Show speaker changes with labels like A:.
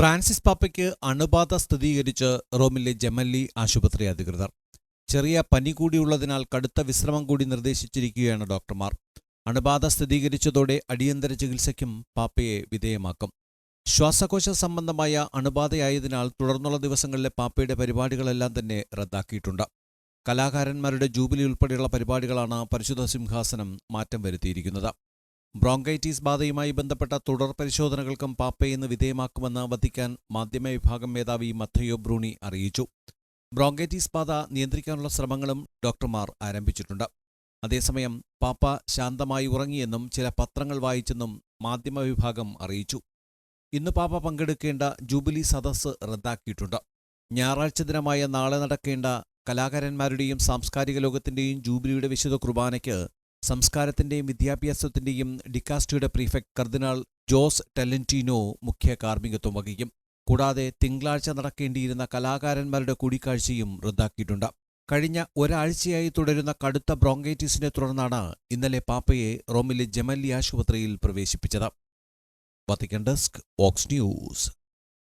A: Francis പാപ്പയ്ക്ക് അണുബാധ സ്ഥിരീകരിച്ച് റോമിലെ ജമല്ലി ആശുപത്രി അധികൃതർ. ചെറിയ പനി കൂടിയുള്ളതിനാൽ കടുത്ത വിശ്രമം കൂടി നിർദ്ദേശിച്ചിരിക്കുകയാണ് ഡോക്ടർമാർ. അണുബാധ സ്ഥിരീകരിച്ചതോടെ അടിയന്തര ചികിത്സയ്ക്കും പാപ്പയെ വിധേയമാക്കും. ശ്വാസകോശ സംബന്ധമായ അണുബാധയായതിനാൽ തുടർന്നുള്ള ദിവസങ്ങളിലെ പാപ്പയുടെ പരിപാടികളെല്ലാം തന്നെ റദ്ദാക്കിയിട്ടുണ്ട്. കലാകാരന്മാരുടെ ജൂബിലി ഉൾപ്പെടെയുള്ള പരിപാടികളാണ് പരിശുദ്ധ സിംഹാസനം മാറ്റം വരുത്തിയിരിക്കുന്നത്. ബ്രോങ്കൈറ്റിസ് ബാധയുമായി ബന്ധപ്പെട്ട തുടർ പരിശോധനകൾക്കും പാപ്പയെന്ന് വിധേയമാക്കുമെന്ന് വത്തിക്കാൻ മാധ്യമവിഭാഗം മേധാവി മത്തയോ ബ്രൂണി അറിയിച്ചു. ബ്രോങ്കൈറ്റിസ് ബാധ നിയന്ത്രിക്കാനുള്ള ശ്രമങ്ങളും ഡോക്ടർമാർ ആരംഭിച്ചിട്ടുണ്ട്. അതേസമയം പാപ്പ ശാന്തമായി ഉറങ്ങിയെന്നും ചില പത്രങ്ങൾ വായിച്ചെന്നും മാധ്യമ വിഭാഗം അറിയിച്ചു. ഇന്ന് പാപ്പ പങ്കെടുക്കേണ്ട ജൂബിലി സദസ്സ് റദ്ദാക്കിയിട്ടുണ്ട്. ഞായറാഴ്ച ദിനമായ നാളെ നടക്കേണ്ട കലാകാരന്മാരുടെയും സാംസ്കാരിക ലോകത്തിന്റെയും ജൂബിലിയുടെ വിശുദ്ധ കുർബാനയ്ക്ക് സംസ്കാരത്തിന്റെയും വിദ്യാഭ്യാസത്തിന്റെയും ഡിക്കാസ്റ്റിയുടെ പ്രീഫെക്ട് കർദിനാൾ ജോസ് ടെലന്റീനോ മുഖ്യ കാർമ്മികത്വം വഹിക്കും. കൂടാതെ തിങ്കളാഴ്ച നടക്കേണ്ടിയിരുന്ന കലാകാരന്മാരുടെ കൂടിക്കാഴ്ചയും റദ്ദാക്കിയിട്ടുണ്ട്. കഴിഞ്ഞ ഒരാഴ്ചയായി തുടരുന്ന കടുത്ത ബ്രോങ്കൈറ്റിസിനെ തുടർന്നാണ് ഇന്നലെ പാപ്പയെ റോമിലെ ജമല്ലി ആശുപത്രിയിൽ പ്രവേശിപ്പിച്ചത്. വത്തിക്കൻ ഡെസ്ക് ഓക്സ് ന്യൂസ്.